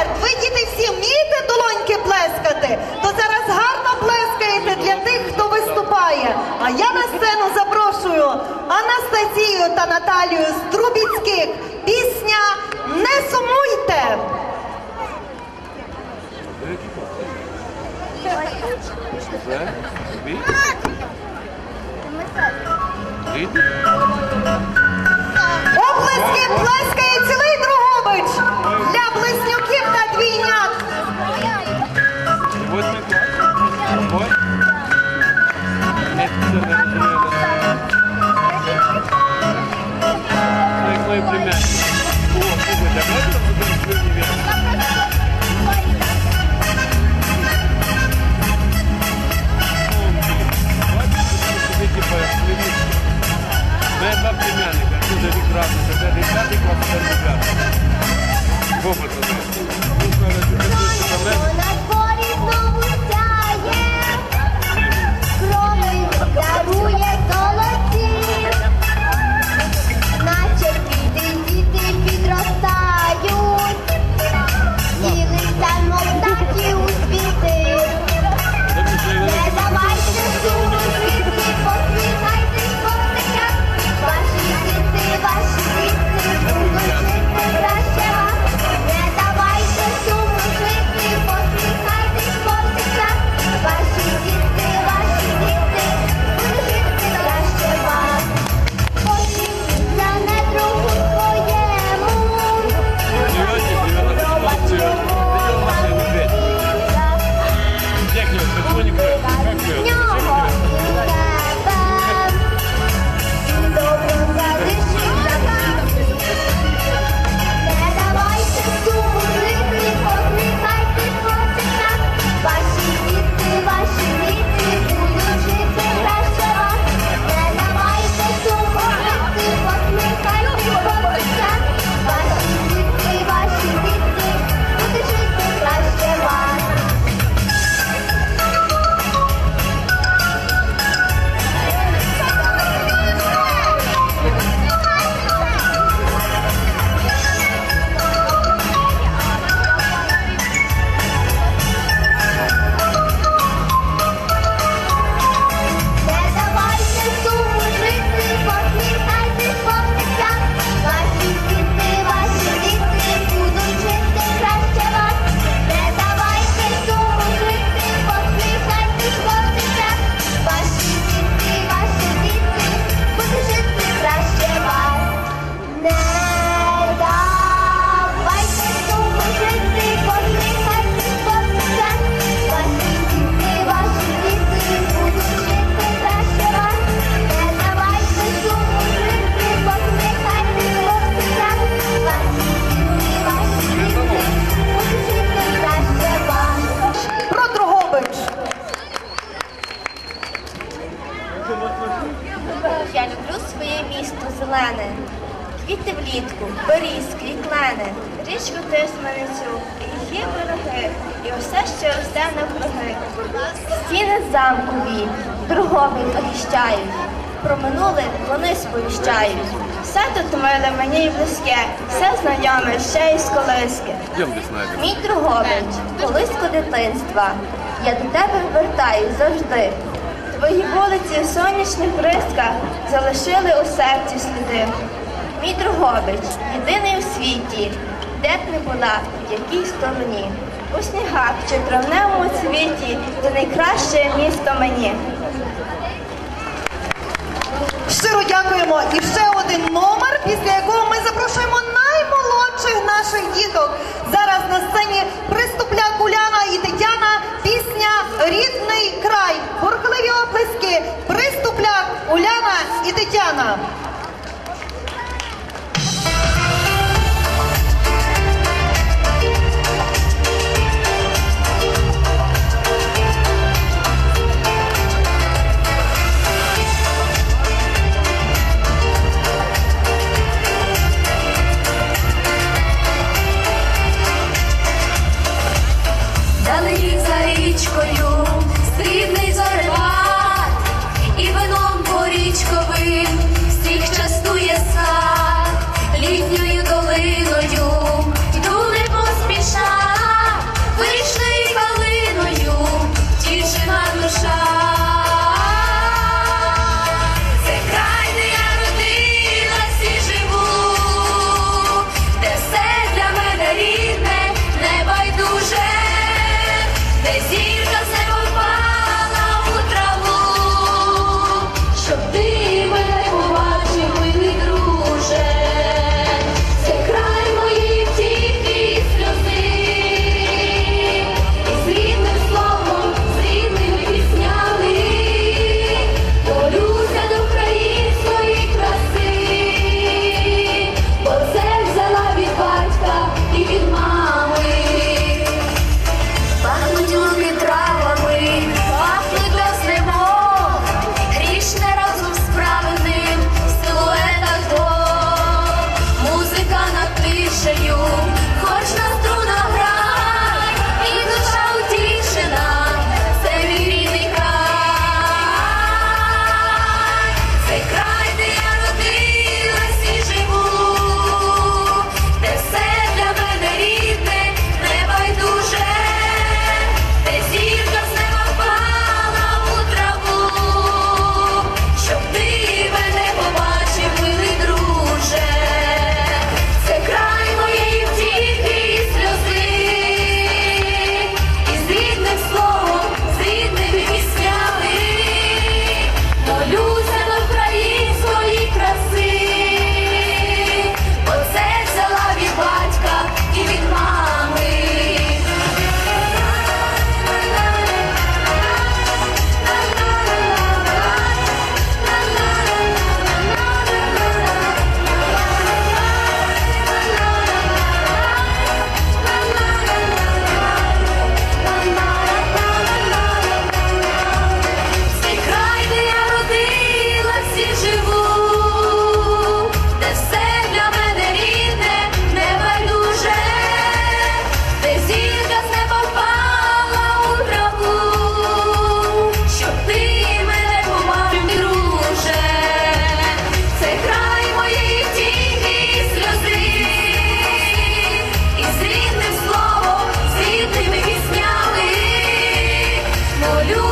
концерт. Ви діти всі вмієте долоньки плескати, то зараз гарно плескаєте для тих, хто виступає. А я на сцену запрошую Анастасію та Наталію з Трубіцьких. Пісня Не сумуйте. Тобі? Плескає цілий Другобич Веснюків та двійнят. Мене два племянника, один рік разом, тепер 10 клас, тепер 9 Вона сповіщають. Все тут миле мені й близьке, все знайоме ще із колиски. Мій Другович, колиску дитинства, я до тебе вертаюсь завжди. Твої вулиці в сонячних бризках залишили у серці сліди. Мій Другович, єдиний у світі, де б не була, в якій стороні. У снігах чи травневому цвіті, ти найкраще місто мені. Щиро дякуємо. І ще один номер, після якого ми запрошуємо наймолодших наших діток. Зараз на сцені приступляк Уляна і Тетяна. Пісня Рідний край. Бурхливі оплески. Приступляк Уляна і Тетяна.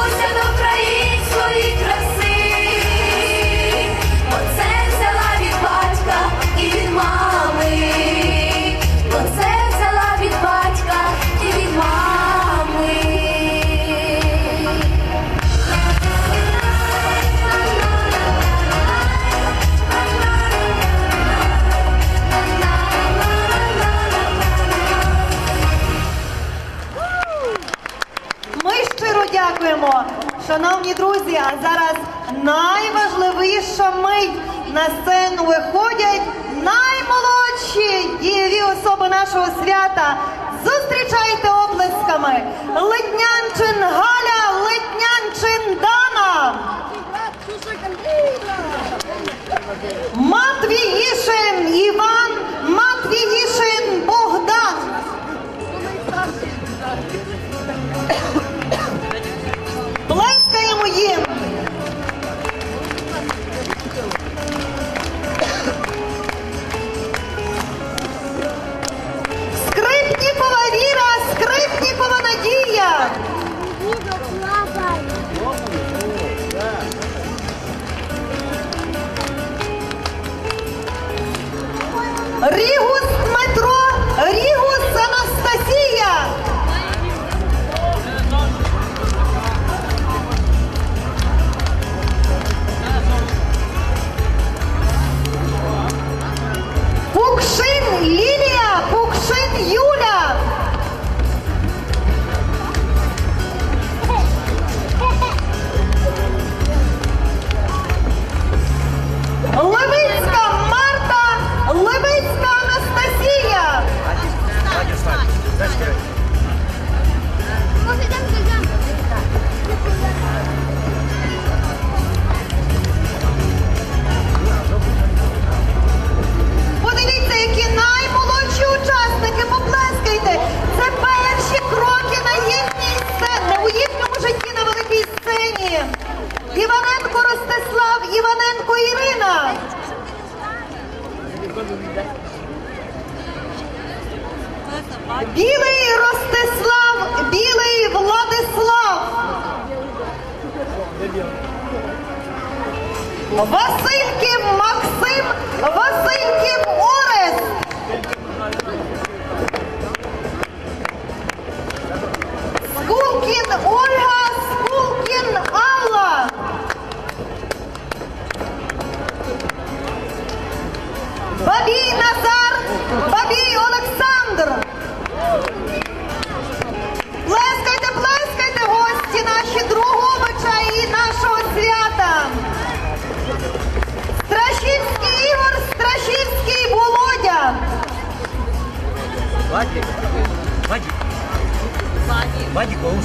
Barcelona. Дякуємо, шановні друзі. А зараз найважливіша мить на сцену виходять наймолодші дієві особи нашого свята. Зустрічайте оплесками Литнянчин Галя, Литнянчин Дана, Матвіїшин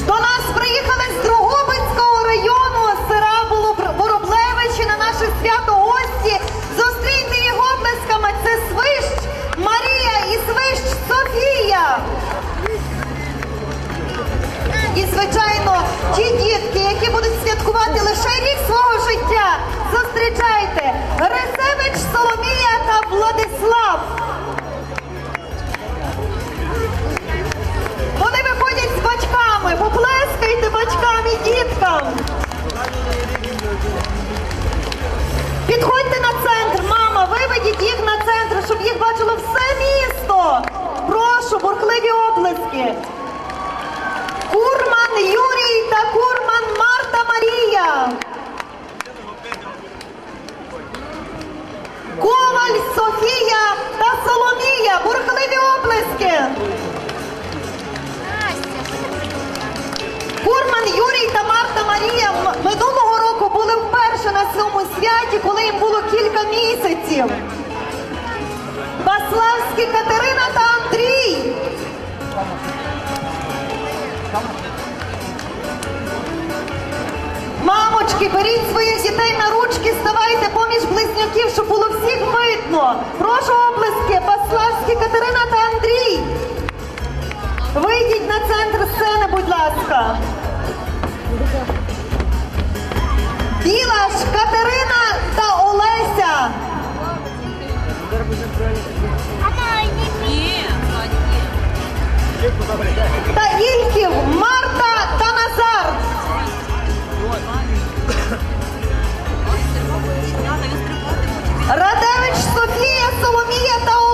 До нас приїхали з Другобицького району села Волоб- Вороблевичі на наше свято гості. Зустрійте їх оплесками. Це Свищ Марія і Свищ Софія. І, звичайно, ті дітки, які будуть святкувати лише рік свого життя. Зустрічайте Грисевич Соломія та Владислав. Батьками. Поплескайте батькам і діткам. Підходьте на центр, мама, виведіть їх на центр, щоб їх бачило все місто. Прошу, бурхливі оплески. Курман Юрій та Курман Марта Марія. Коваль Софія та Соломія. Бурхливі оплески. Курман Юрій та Марта Марія минулого року були вперше на цьому святі, коли їм було кілька місяців. Баславські Катерина та Андрій. Мамочки, беріть своїх дітей на ручки, ставайте поміж близнюків, щоб було всіх видно. Прошу оплески, Баславські Катерина та Андрій. Вийдіть на центр сцени, будь ласка. Білаш, Катерина та Олеся. Та Ільків, Марта та Назар. Радевич Софія, Соломія та Олеся.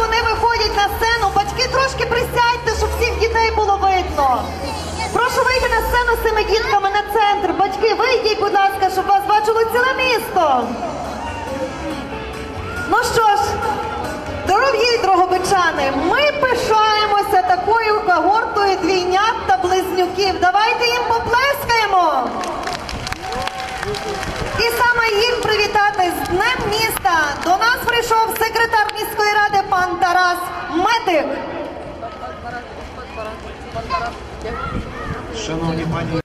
Вони виходять на сцену, батьки трошки присядьте, щоб всіх дітей було видно. Прошу вийти на сцену з цими дітками на центр. Батьки, вийдіть, будь ласка, щоб вас бачило ціле місто. Ну що ж, дорогі дрогобичани, ми пишаємося такою когортою двійнят та близнюків. Давайте їм поплескаємо. І саме їм привітати з Днем міста. До нас прийшов секретар міської ради пан Тарас Медик. Шановні пані